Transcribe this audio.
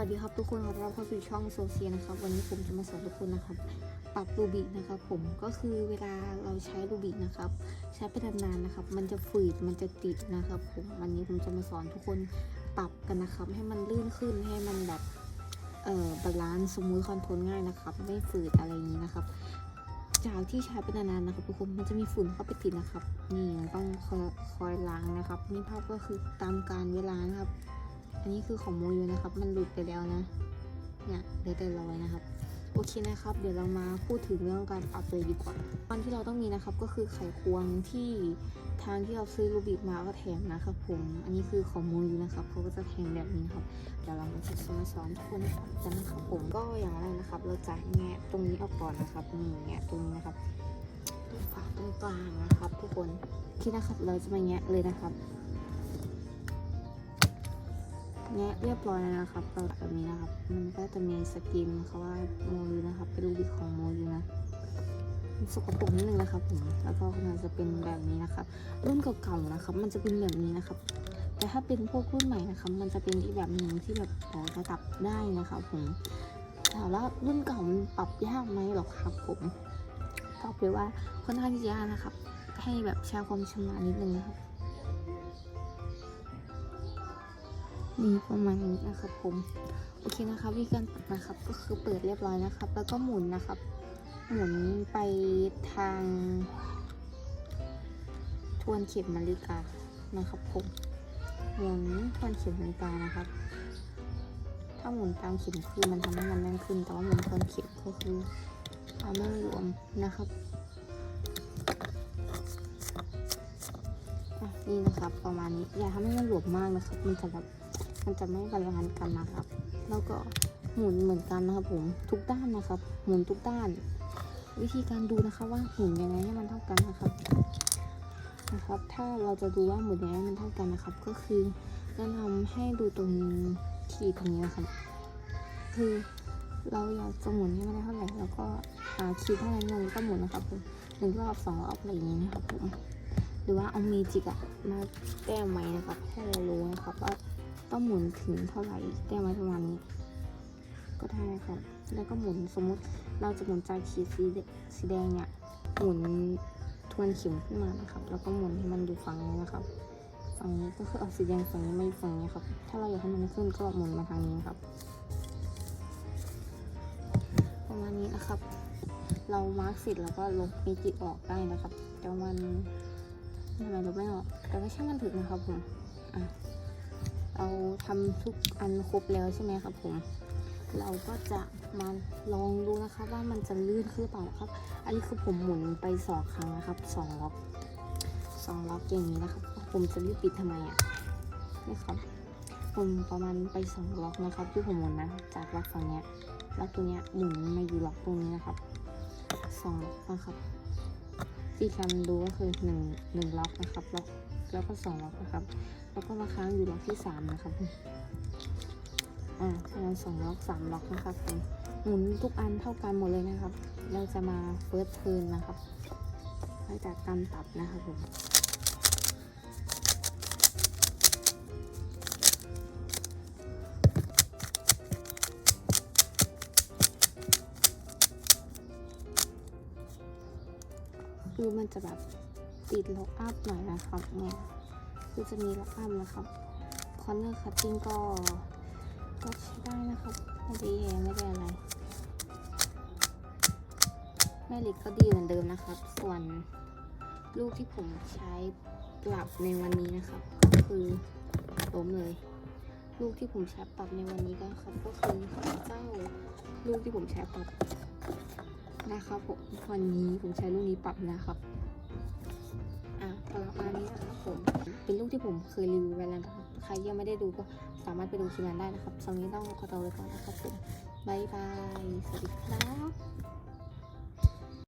สวัสดีครับทุกคนขอต้อนรับเข้าสู่ช่องโซเชียนะครับ วันนี้ผมจะมาสอนทุกคนนะครับ ปรับรูบิกนะครับผมก็คือเวลาเราใช้รูบิกนะครับ ใช้ไปนานๆนะครับ มันจะฝืดมันจะติดนะครับผมวันนี้ผมจะมาสอนทุกคนปรับกันนะครับ ให้มันลื่นขึ้นให้มันแบบเอ่อบาลานซ์สมูทคอนโทรลง่ายนะครับ ไม่ฝืดอะไรอย่างนี้นะครับ จากที่ใช้ไปนานๆนะครับทุกคนมันจะมีฝุ่นเข้าไปติดนะครับ นี่ต้องคอยคอยล้างนะครับนี่ภาพก็คือตามการเวลานะครับ อันนี้คือของโมยูนะครับ มันหลุดไปแล้วนะ เนี่ยเหลือแต่รอยนะครับ โอเคนะครับ เดี๋ยวเรามาพูดถึงเรื่องการปรับเลยดีกว่าวันที่เราต้องมีนะครับก็คือไขควงที่ทางที่เราซื้อรูบิกมาก็แถมนะครับผม อันนี้คือของโมยูนะครับเขาก็จะแถมแบบนี้นครับ เดี๋ยวเรามาจะมาสอนทุกคนกันนะครับผม ก็อย่างแรกนะครับ เราจะแงะตรงนี้ออกก่อนนะครับนี่แงะตรงนี้นะครับตรงฝาตรงกลางนะครับ ทุกคนที่นะครับเราจะมาแงะเลยนะครับ แงะเรียบร้อยแล้วนะครับแบบนี้นะครับ มันก็จะมีสกินเขาว่าโมยูนะครับ เป็นรูบิกของโมยูนะสกปรกนิดนึงนะครับผมแล้วก็มันจะเป็นแบบนี้นะครับ รุ่นเก่าๆนะครับ มันจะเป็นแบบนี้นะครับ แต่ถ้าเป็นพวกรุ่นใหม่นะครับ มันจะเป็นอีกแบบหนึ่งที่แบบต่อระดับได้นะครับผมถามว่ารุ่นเก่ามันปรับยากไหมหรอครับผมตอบเลยว่าค่อนข้างที่จะยากนะครับ ให้แบบใช้ความชำนาญนิดนึงนะครับ นี่ประมาณนี้นะครับผม โอเคนะครับวิธีการปรับนะครับ ก็คือเปิดเรียบร้อยนะครับ แล้วก็หมุนนะครับ หมุนไปทางทวนเข็มนาฬิกานะครับผมหมุนทวนเข็มนาฬิกานะครับ ถ้าหมุนตามเข็มคือมันทำให้มันแน่นขึ้น แต่ว่าหมุนทวนเข็มก็คือเอาไม่รวมนะครับอะนี่นะครับประมาณนี้อย่าทำให้มันหลวมมากนะครับ มันจะแบบ มันจะไม่บาลานซ์กันนะครับ แล้วก็หมุนเหมือนกันนะครับผมทุกด้านนะครับ หมุนทุกด้าน วิธีการดูนะคะว่าหมุนยังไงให้มันเท่ากันนะครับนะครับ ถ้าเราจะดูว่าหมุนยังไงให้มันเท่ากันนะครับ ก็คือแนะนำให้ดูตรงขีดตรงนี้นะครับคือเราอยากจะหมุนให้มันได้เท่าไหร่แล้วก็หาขีดเท่านั้นเลยก็หมุนนะครับผมหนึ่งรอบสองรอบอะไรอย่างนี้นะครับผมหรือว่าเอาเมจิกอะมาแต้มไว้นะครับให้ หมุนถึงเท่าไหร่แต้มไว้ประมาณนี้ ก็ได้ครับแล้วก็หมุนสมมุติเราจะหมุนจากขีดสีสีแดงเนี่ยหมุนทวนเข็มขึ้นมานะครับ แล้วก็หมุนให้มันดูฝั่งนี้นะครับฝั่งนี้ก็คือเอาสีแดงฝั่งนี้มาอยู่ฝั่งนี้ครับ ถ้าเราอยากให้มันขึ้นก็หมุนมาทางนี้ครับ ประมาณนี้นะครับ เรามาร์กเสร็จแล้วก็ลบเมจิออกได้นะครับแต่มันทำไมลบไม่ออกแต่ก็ช่างมันถึกนะครับผมอะ เราทำทุกอันครบแล้วใช่ไหมครับผม เราก็จะมาลองดูนะคะว่ามันจะลื่นขึ้นหรือเปล่านะครับ อันนี้คือผมหมุนไปสองครั้งนะครับสองล็อกสองล็อกอย่างนี้นะครับ ผมจะรีบปิดทำไมอะนี่ครับผมประมาณไปสองล็อกนะครับ ที่ผมหมุนนะจากล็อกฝั่งเนี้ยแล้วตัวเนี้ยหมุนมาอยู่ล็อกตรงนี้นะครับสองล็อกนะครับที่การดูก็คือหนึ่งหนึ่งล็อกนะครับล็อก แล้วก็สองล็อกนะครับ แล้วก็มาค้างอยู่ล็อกที่สามนะครับอ่าประมาณสองล็อกสามล็อกนะครับหมุนทุกอันเท่ากันหมดเลยนะครับ เราจะมาเฟิร์สเทิร์นนะครับหลังจากการตัดนะครับผมคือมันจะแบบ ติดล็อกอัพหน่อยนะครับเนี่ยคือจะมีล็อกอัพนะครับคอนเนอร์คัตติ้งก็ก็ใช้ได้นะครับ ไม่ได้แย่ไม่ได้อะไร แม่เหล็กก็ดีเหมือนเดิมนะครับ ส่วนลูกที่ผมใช้ปรับในวันนี้นะครับ ก็คือล้มเลย ลูกที่ผมใช้ปรับในวันนี้ก็ครับ ก็คือเจ้าลูกที่ผมใช้ปรับนะครับผมวันนี้ผมใช้ลูกนี้ปรับนะครับ ประมาณนี้นะครับผมเป็นลูกที่ผมเคยรีวิวไปแล้วนะครับใครยังไม่ได้ดูก็สามารถไปดูคลิปนั้นได้นะครับสำหรับนนี้ต้องขอตัวไปก่อนนะครับผมบายบายสวัสดีครับ